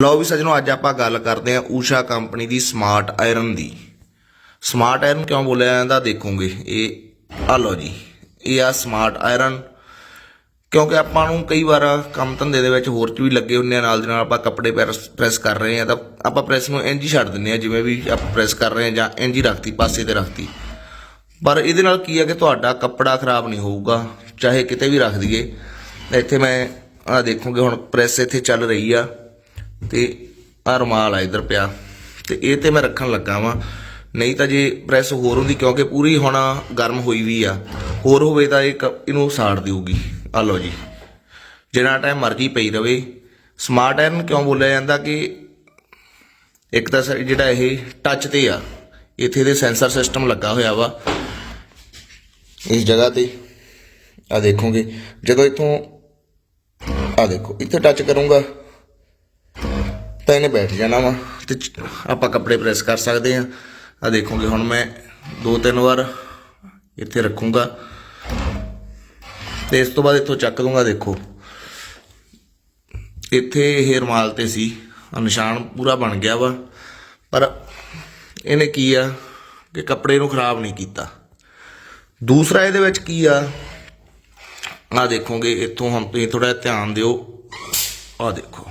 ਲਓ ਵੀ ਸੱਜਣੋ, ਅੱਜ ਆਪਾਂ ਗੱਲ ਕਰਦੇ ਹਾਂ ਊਸ਼ਾ ਕੰਪਨੀ ਦੀ ਸਮਾਰਟ ਆਇਰਨ ਦੀ। ਸਮਾਰਟ ਆਇਰਨ ਕਿਉਂ ਬੋਲਿਆ ਜਾਂਦਾ ਦੇਖੋਗੇ। ਇਹ ਆ ਲਓ ਜੀ, ਇਹ ਆ ਸਮਾਰਟ ਆਇਰਨ ਕਿਉਂਕਿ ਆਪਾਂ ਨੂੰ ਕਈ ਵਾਰ ਕੰਮ ਧੰਦੇ ਦੇ ਵਿੱਚ ਹੋਰ ਚ ਵੀ ਲੱਗੇ ਹੁੰਦੇ ਆ, ਨਾਲ ਦੇ ਨਾਲ ਆਪਾਂ ਕੱਪੜੇ ਪ੍ਰੈਸ ਕਰ ਰਹੇ ਆ ਤਾਂ ਆਪਾਂ ਪ੍ਰੈਸ ਨੂੰ ਇੰਜ ਹੀ ਛੱਡ ਦਿੰਦੇ ਆ ਜਿਵੇਂ ਵੀ ਆਪਾਂ ਪ੍ਰੈਸ ਕਰ ਰਹੇ ਆ ਜਾਂ ਇੰਜ ਹੀ ਰੱਖਤੀ, ਪਾਸੇ ਤੇ ਰੱਖਤੀ। ਪਰ ਇਹਦੇ ਨਾਲ ਕੀ ਆ ਕਿ ਤੁਹਾਡਾ ਕੱਪੜਾ ਖਰਾਬ ਨਹੀਂ ਹੋਊਗਾ, ਚਾਹੇ ਕਿਤੇ ਵੀ ਰੱਖ ਦਈਏ। ਇੱਥੇ ਮੈਂ ਆ ਦੇਖੋਗੇ ਹੁਣ ਪ੍ਰੈਸ ਇੱਥੇ ਚੱਲ ਰਹੀ ਆ। ਤੇ ਆ ਰੁਮਾਲ ਆ ਇਧਰ ਪਿਆ। ਤੇ ਇਹ ਤੇ ਮੈਂ ਰੱਖਣ ਲੱਗਾ ਵਾਂ। ਨਹੀਂ ਤਾਂ ਜੇ ਪ੍ਰੈਸ ਹੋਰ ਹੁੰਦੀ, ਕਿਉਂਕਿ ਪੂਰੀ ਹੁਣ ਗਰਮ ਹੋਈ ਵੀ ਆ। ਹੋਰ ਹੋਵੇ ਤਾਂ ਇਹ ਕ- ਇਹਨੂੰ ਸਾੜ ਦੇਊਗੀ। ਆ ਲਓ ਜੀ। ਜਿੰਨਾ ਟਾਈਮ ਮਰਜ਼ੀ ਪਈ ਰਵੇ। ਸਮਾਰਟ ਆਇਰਨ ਕਿਉਂ ਬੋਲਿਆ ਜਾਂਦਾ ਕਿ ਇੱਕ ਤਾਂ ਜਿਹੜਾ ਇਹ ਟੱਚ ਤੇ ਆ, ਇੱਥੇ ਦੇ ਸੈਂਸਰ ਸਿਸਟਮ ਲੱਗਾ ਹੋਇਆ ਵਾ। ਇਸ ਜਗ੍ਹਾ ਤੇ। ਆ ਦੇਖੋਗੇ। ਜਦੋਂ ਇਥੋਂ ਆ ਦੇਖੋ, ਇੱਥੇ ਟੱਚ ਕਰੂੰਗਾ। ਤਾਂ ਇਹਨੇ ਬੈਠ ਜਾਣਾ ਵਾ ਤੇ ਆਪਾਂ ਕੱਪੜੇ ਪ੍ਰੈਸ ਕਰ ਸਕਦੇ ਆ ਆ ਦੇਖੋਗੇ, ਹੁਣ ਮੈਂ ਦੋ ਤਿੰਨ ਵਾਰ ਇੱਥੇ ਰੱਖੂੰਗਾ। ਤੇ ਇਸ ਤੋਂ ਬਾਅਦ ਇੱਥੋਂ ਚੱਕ ਦੂੰਗਾ, ਦੇਖੋ। ਇੱਥੇ ਇਹ ਰੁਮਾਲ ਤੇ ਸੀ। ਨਿਸ਼ਾਨ ਪੂਰਾ ਬਣ ਗਿਆ ਵਾ। ਪਰ ਇਹਨੇ ਕੀ ਆ ਕਿ ਕੱਪੜੇ ਨੂੰ ਖਰਾਬ ਨਹੀਂ ਕੀਤਾ। ਦੂਸਰਾ ਇਹਦੇ ਵਿੱਚ ਕੀ ਆ? ਆ ਦੇਖੋਗੇ, ਇੱਥੋਂ ਹੁਣ ਤੁਸੀਂ ਥੋੜਾ ਧਿਆਨ ਦਿਓ। ਆ ਦੇਖੋ।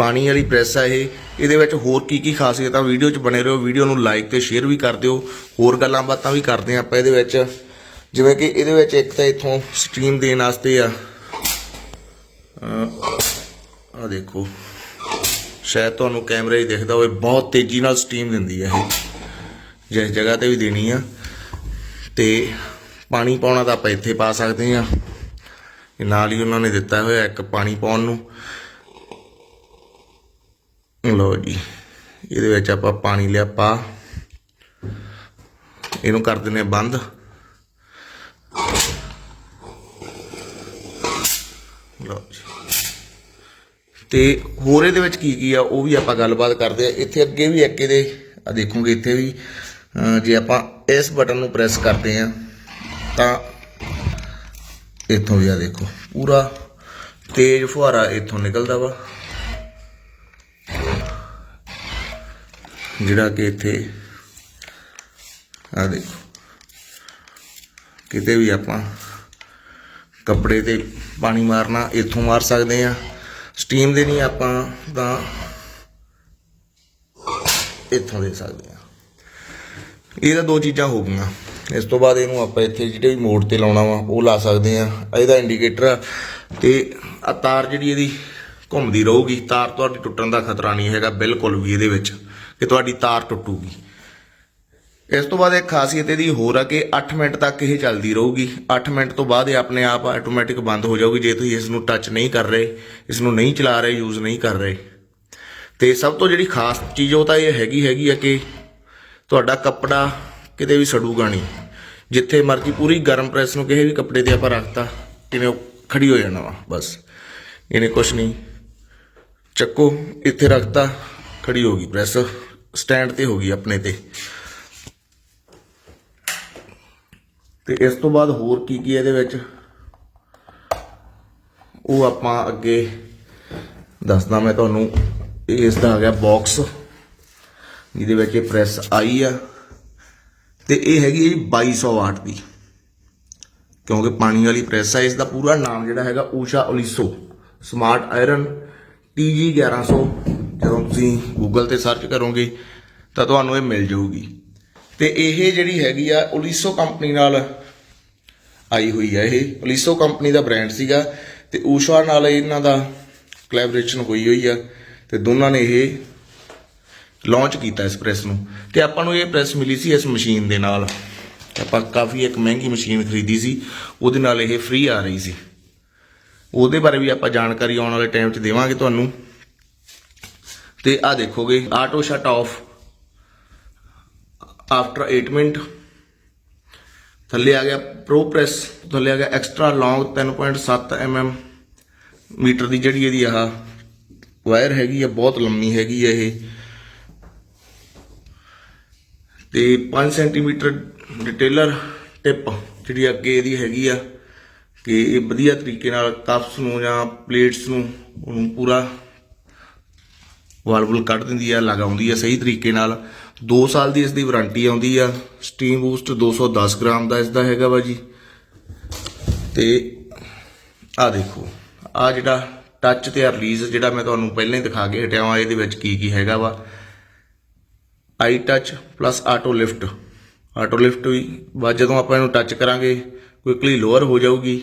ਪਾਣੀ ਵਾਲੀ ਪ੍ਰੈਸ ਆ ਇਹ, ਇਹਦੇ ਵਿੱਚ ਹੋਰ ਕੀ ਕੀ ਖਾਸੀਅਤ ਆ ਵੀਡੀਓ 'ਚ ਬਣੇ ਰਹੋ, ਵੀਡੀਓ ਨੂੰ ਲਾਈਕ ਤੇ ਸ਼ੇਅਰ ਵੀ ਕਰ ਦਿਓ, ਹੋਰ ਗੱਲਾਂ ਬਾਤਾਂ ਵੀ ਕਰਦੇ ਹਾਂ ਆਪਾਂ ਇਹਦੇ ਵਿੱਚ। ਜਿਵੇਂ ਕਿ ਇਹਦੇ ਵਿੱਚ ਇੱਕ ਤਾਂ ਇੱਥੋਂ ਸਟ੍ਰੀਮ ਦੇਣ ਵਾਸਤੇ ਆ। ਆ ਦੇਖੋ, ਸ਼ਾਇਦ ਤੁਹਾਨੂੰ ਕੈਮਰੇ 'ਚ ਦਿਖਦਾ ਹੋਵੇ, ਬਹੁਤ ਤੇਜ਼ੀ ਨਾਲ ਸਟੀਮ ਦਿੰਦੀ ਹੈ ਇਹ। ਜਿਸ ਜਗ੍ਹਾ ਤੇ ਵੀ ਦੇਣੀ ਆ। ਤੇ ਪਾਣੀ ਪਾਉਣਾ ਤਾਂ ਆਪਾਂ ਇੱਥੇ ਪਾ ਸਕਦੇ ਆ ਨਾਲ ਹੀ ਉਹਨਾਂ ਨੇ ਦਿੱਤਾ ਹੋਇਆ ਇੱਕ ਪਾਣੀ ਪਾਉਣ ਨੂੰ। ਲਓ ਜੀ, ਇਹਦੇ ਵਿੱਚ ਆਪਾਂ ਪਾਣੀ ਲਿਆ, ਪਾ। ਇਹਨੂੰ ਕਰ ਦਿੰਦੇ ਹਾਂ ਬੰਦ। ਲਓ ਜੀ। ਤੇ ਹੋਰ ਇਹਦੇ ਵਿੱਚ ਕੀ ਕੀ ਆ, ਉਹ ਵੀ ਆਪਾਂ ਗੱਲਬਾਤ ਕਰਦੇ ਆ ਇੱਥੇ ਅੱਗੇ ਵੀ ਇੱਕ ਇਹਦੇ ਆ ਦੇਖੋਗੇ ਇੱਥੇ ਵੀ, ਅਹ ਜੇ ਆਪਾਂ ਇਸ ਬਟਨ ਨੂੰ ਪ੍ਰੈਸ ਕਰਦੇ ਆ ਤਾਂ ਇੱਥੋਂ ਵੀ ਆ ਦੇਖੋ, ਪੂਰਾ ਤੇਜ਼ ਫੁਹਾਰਾ ਇੱਥੋਂ ਨਿਕਲਦਾ ਵਾ। ਜਿਹੜਾ ਕਿ ਇੱਥੇ ਆ ਦੇਖੋ, ਕਿਤੇ ਵੀ ਆਪਾਂ ਕੱਪੜੇ ਤੇ ਪਾਣੀ ਮਾਰਨਾ, ਇੱਥੋਂ ਮਾਰ ਸਕਦੇ ਆ ਸਟੀਮ ਦੇ ਨਹੀਂ ਆਪਾਂ ਤਾਂ ਇੱਥੋਂ ਦੇ ਸਕਦੇ ਆ ਇਹ ਤਾਂ ਦੋ ਚੀਜ਼ਾਂ ਹੋ ਗਈਆਂ। ਇਸ ਤੋਂ ਬਾਅਦ ਇਹਨੂੰ ਆਪਾਂ ਇੱਥੇ ਜਿਹੜੇ ਵੀ ਮੋੜ ਤੇ ਲਾਉਣਾ ਵਾ, ਉਹ ਲਾ ਸਕਦੇ ਆ ਇਹਦਾ ਇੰਡੀਕੇਟਰ ਆ ਤੇ ਆ ਤਾਰ ਜਿਹੜੀ ਇਹਦੀ ਘੁੰਮਦੀ ਰਹੂਗੀ। ਤਾਰ ਤੁਹਾਡੀ ਟੁੱਟਣ ਦਾ ਖਤਰਾ ਨਹੀਂ ਹੈਗਾ, ਬਿਲਕੁਲ ਵੀ ਇਹਦੇ ਵਿੱਚ। ਕਿ ਤੁਹਾਡੀ ਤਾਰ ਟੁੱਟੂਗੀ। ਇਸ ਤੋਂ ਬਾਅਦ ਇੱਕ ਖਾਸੀਅਤ ਇਹਦੀ ਹੋਰ ਆ ਕਿ 8 ਮਿੰਟ ਤੱਕ ਇਹ ਚੱਲਦੀ ਰਹੂਗੀ। 8 ਮਿੰਟ ਤੋਂ ਬਾਅਦ ਇਹ ਆਪਣੇ ਆਪ ਆਟੋਮੈਟਿਕ ਬੰਦ ਹੋ ਜਾਊਗੀ, ਜੇ ਤੁਸੀਂ ਇਸ ਨੂੰ ਟੱਚ ਨਹੀਂ ਕਰ ਰਹੇ ਇਸ ਨੂੰ ਨਹੀਂ ਚਲਾ ਰਹੇ ਯੂਜ਼ ਨਹੀਂ ਕਰ ਰਹੇ। ਤੇ ਸਭ ਤੋਂ ਜਿਹੜੀ ਖਾਸ ਚੀਜ਼ ਉਹ ਤਾਂ ਇਹ ਹੈਗੀ ਹੈਗੀ ਆ ਕਿ ਤੁਹਾਡਾ ਕੱਪੜਾ ਕਿਤੇ ਵੀ ਸੜੂਗਾ ਨਹੀਂ। ਜਿੱਥੇ ਮਰਜ਼ੀ ਪੂਰੀ ਗਰਮ ਪ੍ਰੈਸ ਨੂੰ ਕਿਸੇ ਵੀ ਕੱਪੜੇ ਤੇ ਆਪਾਂ ਰੱਖਤਾ, ਕਿਵੇਂ ਉਹ ਖੜੀ ਹੋ ਜਾਣਾ ਵਾ, ਬਸ। ਇਹਨੇ ਕੁਛ ਨਹੀਂ। ਚੱਕੋ, ਇੱਥੇ ਰੱਖਤਾ, ਖੜੀ ਹੋ ਗਈ ਪ੍ਰੈਸ। ਸਟੈਂਡ ਤੇ ਹੋ ਗਈ ਆਪਣੇ ਤੇ। ਤੇ ਇਸ ਤੋਂ ਬਾਅਦ ਹੋਰ ਕੀ ਕੀ ਇਹਦੇ ਵਿੱਚ? ਉਹ ਆਪਾਂ ਅੱਗੇ ਦੱਸਦਾ ਮੈਂ ਤੁਹਾਨੂੰ। ਇਹ ਇਸ ਦਾ ਆ ਗਿਆ ਬਾਕਸ ਜਿਹਦੇ ਵਿੱਚ ਇਹ ਪ੍ਰੈਸ ਆਈ ਆ। ਤੇ ਇਹ ਹੈਗੀ ਹੈ ਜੀ 2200 ਵਾਟ ਦੀ। ਕਿਉਂਕਿ ਪਾਣੀ ਵਾਲੀ ਪ੍ਰੈਸ ਆ ਇਸ ਦਾ ਪੂਰਾ ਨਾਮ ਜਿਹੜਾ ਹੈਗਾ Usha Oliso smart iron TG 1100 ਜਦੋਂ ਤੁਸੀਂ ਗੂਗਲ ਤੇ ਸਰਚ ਕਰੋਗੇ, ਤਾਂ ਤੁਹਾਨੂੰ ਇਹ ਮਿਲ ਜਾਊਗੀ। ਤੇ ਇਹ ਜਿਹੜੀ ਹੈਗੀ ਆ ਓਲੀਸੋ ਕੰਪਨੀ ਨਾਲ ਆਈ ਹੋਈ ਆ ਇਹ। ਓਲੀਸੋ ਕੰਪਨੀ ਦਾ ਬ੍ਰਾਂਡ ਸੀਗਾ ਤੇ ਊਸ਼ਾ ਨਾਲ ਇਹਨਾਂ ਦਾ ਕੋਲੈਬੋਰੇਸ਼ਨ ਹੋਈ ਹੋਈ ਆ ਤੇ ਦੋਨਾਂ ਨੇ ਇਹ ਲਾਂਚ ਕੀਤਾ ਇਸ ਪ੍ਰੈਸ ਨੂੰ। ਤੇ ਆਪਾਂ ਨੂੰ ਇਹ ਪ੍ਰੈਸ ਮਿਲੀ ਸੀ ਇਸ ਮਸ਼ੀਨ ਦੇ ਨਾਲ। ਆਪਾਂ ਕਾਫੀ ਇੱਕ ਮਹਿੰਗੀ ਮਸ਼ੀਨ ਖਰੀਦੀ ਸੀ, ਉਹਦੇ ਨਾਲ ਇਹ ਫ੍ਰੀ ਆ ਰਹੀ ਸੀ। ਉਹਦੇ ਬਾਰੇ ਵੀ ਆਪਾਂ ਜਾਣਕਾਰੀ ਆਉਣ ਵਾਲੇ ਟਾਈਮ 'ਚ ਦੇਵਾਂਗੇ ਤੁਹਾਨੂੰ। ਤੇ ਆ ਦੇਖੋਗੇ, auto shut off after 8 minute ਥੱਲੇ ਆ ਗਿਆ ਪ੍ਰੋ ਪ੍ਰੈਸ ਥੱਲੇ ਆ ਗਿਆ ਐਕਸਟਰਾ ਲੌਂਗ 3.7 mm ਮੀਟਰ ਦੀ ਜਿਹੜੀ ਇਹਦੀ ਆਹ ਵਾਇਰ ਹੈਗੀ ਆ, ਬਹੁਤ ਲੰਮੀ ਹੈਗੀ ਆ ਇਹ। ਤੇ 5 ਸੈਂਟੀਮੀਟਰ ਡਿਟੇਲਰ ਟਿਪ ਜਿਹੜੀ ਅੱਗੇ ਇਹਦੀ ਹੈਗੀ ਆ, ਕਿ ਇਹ ਵਧੀਆ ਤਰੀਕੇ ਨਾਲ ਕਪਸ ਨੂੰ ਜਾਂ ਪਲੇਟਸ ਨੂੰ ਉਹਨੂੰ ਪੂਰਾ ਵਾਲਵਲ ਕੱਢ ਦਿੰਦੀ ਆ, ਲਗਾਉਂਦੀ ਆ ਸਹੀ ਤਰੀਕੇ ਨਾਲ। 2 ਸਾਲ ਦੀ ਇਸ ਦੀ ਵਾਰੰਟੀ ਆਉਂਦੀ ਆ। ਸਟੀਮ ਬੂਸਟ 210 ਗ੍ਰਾਮ ਦਾ ਇਸ ਦਾ ਹੈਗਾ ਵਾ ਜੀ। ਤੇ ਆ ਦੇਖੋ ਆ ਜਿਹੜਾ ਟੱਚ ਤੇ ਰਿਲੀਜ਼ ਜਿਹੜਾ ਮੈਂ ਤੁਹਾਨੂੰ ਪਹਿਲਾਂ ਹੀ ਦਿਖਾ ਕੇ ਹਟਿਆ ਵਾਂ, ਇਹਦੇ ਵਿੱਚ ਕੀ ਕੀ ਹੈਗਾ ਵਾ। ITouch plus auto lift auto lift ਵੀ ਵਾ ਜਦੋਂ ਆਪਾਂ ਇਹਨੂੰ ਟੱਚ ਕਰਾਂਗੇ ਕੁਇਕਲੀ ਲੋਅਰ ਹੋ ਜਾਊਗੀ,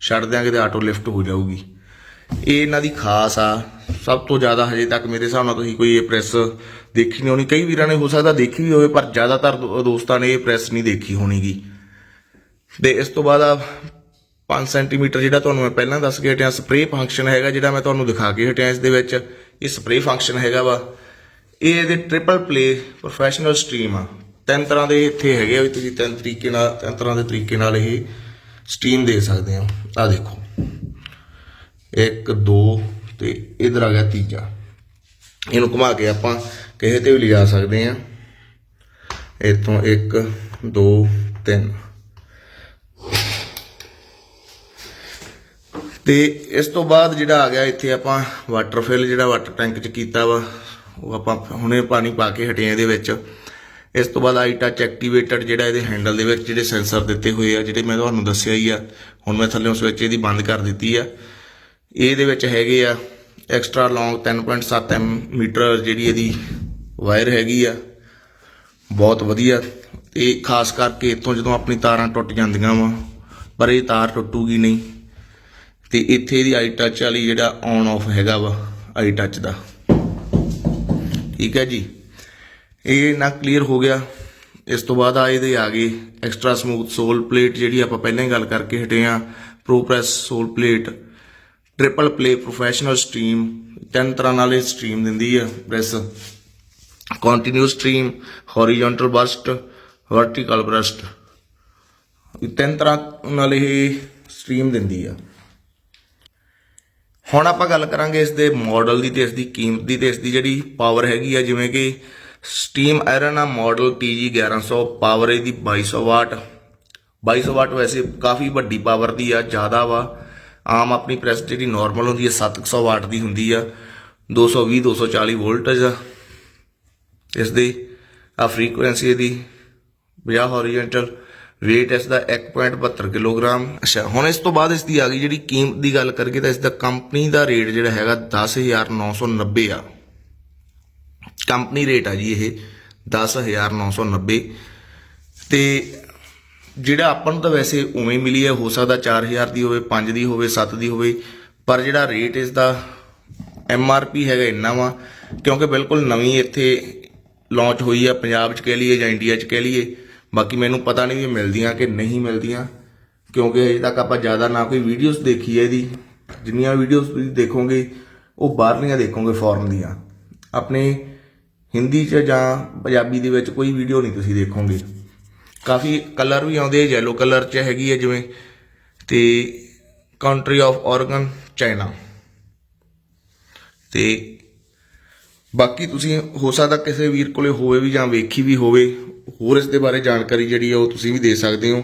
ਛੱਡ ਦਿਆਂਗੇ ਤੇ ਆਟੋ ਲਿਫਟ ਹੋ ਜਾਊਗੀ। ਇਹ ਇਹਨਾਂ ਦੀ ਖਾਸ ਆ। ਸਭ ਤੋਂ ਜ਼ਿਆਦਾ ਹਜੇ ਤੱਕ ਮੇਰੇ ਹਿਸਾਬ ਨਾਲ ਤੁਸੀਂ ਕੋਈ ਇਹ ਪ੍ਰੈਸ ਦੇਖੀ ਨਹੀਂ ਹੋਣੀ। ਕਈ ਵੀਰਾਂ ਨੇ ਹੋ ਸਕਦਾ ਦੇਖੀ ਵੀ ਹੋਵੇ, ਪਰ ਜ਼ਿਆਦਾਤਰ ਦੋ- ਦੋਸਤਾਂ ਨੇ ਇਹ ਪ੍ਰੈਸ ਨਹੀਂ ਦੇਖੀ ਹੋਣੀਗੀ। ਤੇ ਇਸ ਤੋਂ ਬਾਅਦ ਆ 5 ਸੈਂਟੀਮੀਟਰ ਜਿਹੜਾ ਤੁਹਾਨੂੰ ਮੈਂ ਪਹਿਲਾਂ ਦੱਸ ਕੇ ਹਟਿਆ ਸਪਰੇਅ ਫੰਕਸ਼ਨ ਹੈਗਾ ਜਿਹੜਾ ਮੈਂ ਤੁਹਾਨੂੰ ਦਿਖਾ ਕੇ ਹਟਿਆ ਇਸ ਦੇ ਵਿੱਚ। ਇਹ ਸਪਰੇਅ ਫੰਕਸ਼ਨ ਹੈਗਾ ਵਾ। ਇਹ ਇਹਦੇ ਟ੍ਰਿਪਲ ਪਲੇ ਪ੍ਰੋਫੈਸ਼ਨਲ ਸਟ੍ਰੀਮ ਆ। ਤਿੰਨ ਤਰ੍ਹਾਂ ਦੇ ਇੱਥੇ ਹੈਗੇ ਆ ਵੀ ਤੁਸੀਂ ਤਿੰਨ ਤਰੀਕੇ ਨਾਲ, ਤਿੰਨ ਤਰ੍ਹਾਂ ਦੇ ਤਰੀਕੇ ਨਾਲ ਇਹ ਸਟ੍ਰੀਮ ਦੇ ਸਕਦੇ ਆ ਆ ਦੇਖੋ। ਇੱਕ, ਦੋ ਤੇ ਇਧਰ ਆ ਗਿਆ ਤੀਜਾ। ਇਹਨੂੰ ਘੁਮਾ ਕੇ ਆਪਾਂ ਕਿਸੇ ਤੇ ਵੀ ਲਿਜਾ ਸਕਦੇ ਆ ਇੱਥੋਂ 1 2 3 ਤੇ ਇਸ ਤੋਂ ਬਾਅਦ ਜਿਹੜਾ ਆ ਗਿਆ, ਇੱਥੇ ਆਪਾਂ ਵਾਟਰ ਫਿਲ ਜਿਹੜਾ ਵਾਟਰ ਟੈਂਕ 'ਚ ਕੀਤਾ ਵਾ, ਉਹ ਆਪਾਂ ਹੁਣੇ ਪਾਣੀ ਪਾ ਕੇ ਹਟੇ ਆ ਇਹਦੇ ਵਿੱਚ। ਇਸ ਤੋਂ ਬਾਅਦ ਆਈ ਟੱਚ ਐਕਟੀਵੇਟਡ ਜਿਹੜਾ ਇਹਦੇ ਹੈਂਡਲ ਦੇ ਵਿੱਚ ਜਿਹੜੇ ਸੈਂਸਰ ਦਿੱਤੇ ਹੋਏ ਆ, ਜਿਹੜੇ ਮੈਂ ਤੁਹਾਨੂੰ ਦੱਸਿਆ ਹੀ ਆ। ਹੁਣ ਮੈਂ ਥੱਲੇ ਉਸ ਵਿੱਚ ਇਹਦੀ ਬੰਦ ਕਰ ਦਿੱਤੀ ਆ। ਇਹਦੇ ਵਿੱਚ ਹੈਗੇ ਆ ਐਕਸਟਰਾ ਲੌਂਗ 3.7 ਐਮ ਮੀਟਰ ਜਿਹੜੀ ਇਹਦੀ ਵਾਇਰ ਹੈਗੀ ਆ। ਬਹੁਤ ਵਧੀਆ ਤੇ ਖਾਸ ਕਰਕੇ ਇੱਥੋਂ ਜਦੋਂ ਆਪਣੀ ਤਾਰਾਂ ਟੁੱਟ ਜਾਂਦੀਆਂ ਵਾ, ਪਰ ਇਹ ਤਾਰ ਟੁੱਟੂਗੀ ਨਹੀਂ। ਤੇ ਇੱਥੇ ਇਹਦੀ ਆਈ ਟੱਚ ਵਾਲੀ ਜਿਹੜਾ ਔਨ ਆਫ ਹੈਗਾ ਵਾ ਆਈ ਟੱਚ ਦਾ। ਠੀਕ ਹੈ ਜੀ। ਇਹ ਨਾ ਕਲੀਅਰ ਹੋ ਗਿਆ। ਇਸ ਤੋਂ ਬਾਅਦ ਆ ਇਹਦੇ ਆ ਗਏ ਐਕਸਟਰਾ ਸਮੂਥ ਸੋਲ ਪਲੇਟ ਜਿਹੜੀ ਆਪਾਂ ਪਹਿਲਾਂ ਹੀ ਗੱਲ ਕਰਕੇ ਹਟੇ ਆ pro press sole plate triple play professional stream ਤਿੰਨ ਤਰ੍ਹਾਂ ਨਾਲ ਇਹ ਸਟ੍ਰੀਮ ਦਿੰਦੀ ਆ press continuous stream horizontal burst vertical burst ਇਹ ਤਿੰਨ ਤਰ੍ਹਾਂ ਨਾਲ ਇਹ ਸਟ੍ਰੀਮ ਦਿੰਦੀ ਆ। ਹੁਣ ਆਪਾਂ ਗੱਲ ਕਰਾਂਗੇ ਇਸ ਦੇ ਮਾਡਲ ਦੀ ਤੇ ਇਸ ਦੀ ਕੀਮਤ ਦੀ ਤੇ ਇਸ ਦੀ ਜਿਹੜੀ ਪਾਵਰ ਹੈਗੀ ਆ, ਜਿਵੇਂ ਕਿ ਸਟੀਮ ਆਇਰਨ ਆ ਮਾਡਲ TG 1100 ਪਾਵਰ ਇਹਦੀ 2200 ਵਾਟ। 2200 ਵਾਟ ਵੈਸੇ ਕਾਫੀ ਵੱਡੀ ਪਾਵਰ ਦੀ ਆ, ਜ਼ਿਆਦਾ ਵਾ। ਆਮ ਆਪਣੀ ਪ੍ਰੈਸ ਜਿਹੜੀ ਨਾਰਮਲ ਹੁੰਦੀ ਹੈ 700 ਵਾਟ ਦੀ ਹੁੰਦੀ ਆ 220 240 ਵੋਲਟੇਜ ਆ। ਇਸ ਦੀ ਆ ਫ੍ਰੀਕੁਐਂਸੀ ਇਹਦੀ 50 ਹੌਰੀਜ਼ੌਂਟਲ weight ਇਸ ਦਾ 1.72 ਕਿਲੋਗ੍ਰਾਮ। ਅੱਛਾ, ਹੁਣ ਇਸ ਤੋਂ ਬਾਅਦ ਇਸ ਦੀ ਆ ਗਈ ਜਿਹੜੀ ਕੀਮਤ ਦੀ ਗੱਲ ਕਰੀਏ ਤਾਂ ਇਸ ਦਾ ਕੰਪਨੀ ਦਾ ਰੇਟ ਜਿਹੜਾ ਹੈਗਾ 10990 ਆ। ਕੰਪਨੀ ਰੇਟ ਆ ਜੀ ਇਹ 10990 ਤੇ ਜਿਹੜਾ ਆਪਾਂ ਨੂੰ ਤਾਂ ਵੈਸੇ ਉਵੇਂ ਹੀ ਮਿਲੀ ਹੈ, ਹੋ ਸਕਦਾ 4000 ਦੀ ਹੋਵੇ 5 ਦੀ ਹੋਵੇ 7 ਦੀ ਹੋਵੇ, ਪਰ ਜਿਹੜਾ ਰੇਟ ਇਸ ਦਾ ਐਮ ਆਰ ਪੀ ਹੈਗਾ ਇੰਨਾ ਵਾ, ਕਿਉਂਕਿ ਬਿਲਕੁਲ ਨਵੀਂ ਇੱਥੇ ਲਾਂਚ ਹੋਈ ਆ, ਪੰਜਾਬ 'ਚ ਕਹਿ ਲਈਏ ਜਾਂ ਇੰਡੀਆ 'ਚ ਕਹਿ ਲਈਏ, ਬਾਕੀ ਮੈਨੂੰ ਪਤਾ ਨਹੀਂ ਵੀ ਇਹ ਮਿਲਦੀਆਂ ਕਿ ਨਹੀਂ ਮਿਲਦੀਆਂ, ਕਿਉਂਕਿ ਅਜੇ ਤੱਕ ਆਪਾਂ ਜ਼ਿਆਦਾ ਨਾ ਕੋਈ ਵੀਡੀਓਜ਼ ਦੇਖੀ ਹੈ ਇਹਦੀ, ਜਿੰਨੀਆਂ ਵੀਡੀਓਜ਼ ਤੁਸੀਂ ਦੇਖੋਗੇ, ਉਹ ਬਾਹਰਲੀਆਂ ਦੇਖੋਗੇ ਫੋਰਨ ਦੀਆਂ। ਆਪਣੇ ਹਿੰਦੀ 'ਚ ਜਾਂ ਪੰਜਾਬੀ ਦੇ ਵਿੱਚ ਕੋਈ ਵੀਡੀਓ ਨਹੀਂ ਤੁਸੀਂ ਦੇਖੋਗੇ। ਕਾਫੀ ਕਲਰ ਵੀ ਆਉਂਦੇ ਯੈਲੋ ਕਲਰ 'ਚ ਹੈਗੀ ਹੈ ਜਿਵੇਂ ਤੇ ਕੰਟਰੀ ਆਫ ਔਰਗਨ ਚਾਈਨਾ ਤੇ ਬਾਕੀ ਤੁਸੀਂ ਹੋ ਸਕਦਾ ਕਿਸੇ ਵੀਰ ਕੋਲੇ ਹੋਵੇ ਵੀ ਜਾਂ ਵੇਖੀ ਵੀ ਹੋਵੇ, ਹੋਰ ਇਸ ਦੇ ਬਾਰੇ ਜਾਣਕਾਰੀ ਜਿਹੜੀ ਆ ਉਹ ਤੁਸੀਂ ਵੀ ਦੇ ਸਕਦੇ ਹੋ।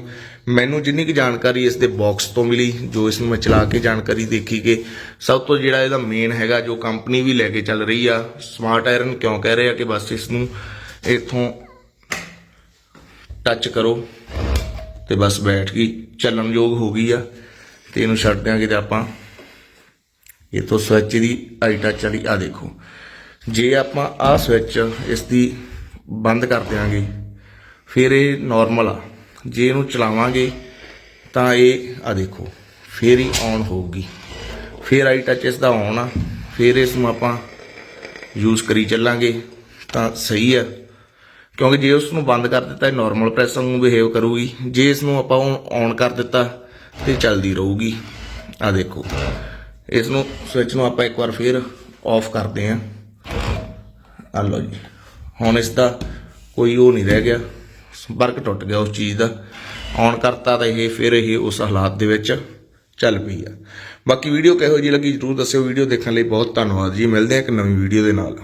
ਮੈਨੂੰ ਜਿੰਨੀ ਕੁ ਜਾਣਕਾਰੀ ਇਸ ਦੇ ਬਾਕਸ ਤੋਂ ਮਿਲੀ, ਜੋ ਇਸ ਨੂੰ ਮੈਂ ਚਲਾ ਕੇ ਜਾਣਕਾਰੀ ਦੇਖੀ ਕਿ ਸਭ ਤੋਂ ਜਿਹੜਾ ਇਹਦਾ ਮੇਨ ਹੈਗਾ, ਜੋ ਕੰਪਨੀ ਵੀ ਲੈ ਕੇ ਚੱਲ ਰਹੀ ਆ ਸਮਾਰਟ ਆਇਰਨ ਕਿਉਂ ਕਹਿ ਰਹੇ ਆ ਕਿ ਬਸ ਇਸ ਨੂੰ ਇੱਥੋਂ ਟੱਚ ਕਰੋ। ਤੇ ਬਸ ਬੈਠ ਗਈ। ਚੱਲਣ ਯੋਗ ਹੋ ਗਈ ਆ। ਤੇ ਇਹਨੂੰ ਛੱਡ ਦਿਆਂਗੇ ਤੇ ਆਪਾਂ ਇਹ ਤੋਂ ਸਵਿਚ ਦੀ ਆਈ ਟੱਚ ਵਾਲੀ ਆ ਦੇਖੋ। ਜੇ ਆਪਾਂ ਆ ਸਵਿਚ ਇਸ ਦੀ ਬੰਦ ਕਰ ਦਿਆਂਗੇ, ਫਿਰ ਇਹ ਨਾਰਮਲ ਆ। ਜੇ ਇਹਨੂੰ ਚਲਾਵਾਂਗੇ, ਤਾਂ ਇਹ ਆ ਦੇਖੋ, ਫਿਰ ਹੀ ਔਨ ਹੋਊਗੀ। ਫਿਰ ਆਈ ਟੱਚ ਇਸ ਦਾ ਔਨ ਆ। ਫਿਰ ਇਸ ਨੂੰ ਆਪਾਂ ਯੂਜ਼ ਕਰੀ ਚੱਲਾਂਗੇ। ਤਾਂ ਸਹੀ ਆ। ਕਿਉਂਕਿ ਜੇ ਉਸ ਨੂੰ ਬੰਦ ਕਰ ਦਿੱਤਾ ਇਹ ਨਾਰਮਲ ਪ੍ਰੈਸ ਵਾਂਗੂ ਬਿਹੇਵ ਕਰੂਗੀ। ਜੇ ਇਸ ਨੂੰ ਆਪਾਂ ਔਨ ਕਰ ਦਿੱਤਾ, ਤੇ ਚੱਲਦੀ ਰਹੂਗੀ। ਆ ਦੇਖੋ। ਇਸ ਨੂੰ ਸਵਿਚ ਨੂੰ ਆਪਾਂ ਇੱਕ ਵਾਰ ਫੇਰ ਆਫ ਕਰਦੇ ਆਂ। ਆ ਲਓ ਜੀ। ਹੁਣ ਇਸ ਦਾ ਕੋਈ ਉਹ ਨਹੀਂ ਰਹਿ ਗਿਆ। ਸੰਪਰਕ ਟੁੱਟ ਗਿਆ ਉਸ ਚੀਜ਼ ਦਾ। ਔਨ ਕਰਤਾ ਤਾਂ ਇਹ ਫਿਰ ਇਹ ਉਸ ਹਾਲਾਤ ਦੇ ਵਿੱਚ ਚੱਲ ਪਈ ਆ। ਬਾਕੀ ਵੀਡੀਓ ਕਿਹੋ ਜਿਹੀ ਲੱਗੀ ਜਰੂਰ ਦੱਸਿਓ। ਵੀਡੀਓ ਦੇਖਣ ਲਈ ਬਹੁਤ ਧੰਨਵਾਦ ਜੀ। ਮਿਲਦੇ ਹਾਂ ਇੱਕ ਨਵੀਂ ਵੀਡੀਓ ਦੇ ਨਾਲ।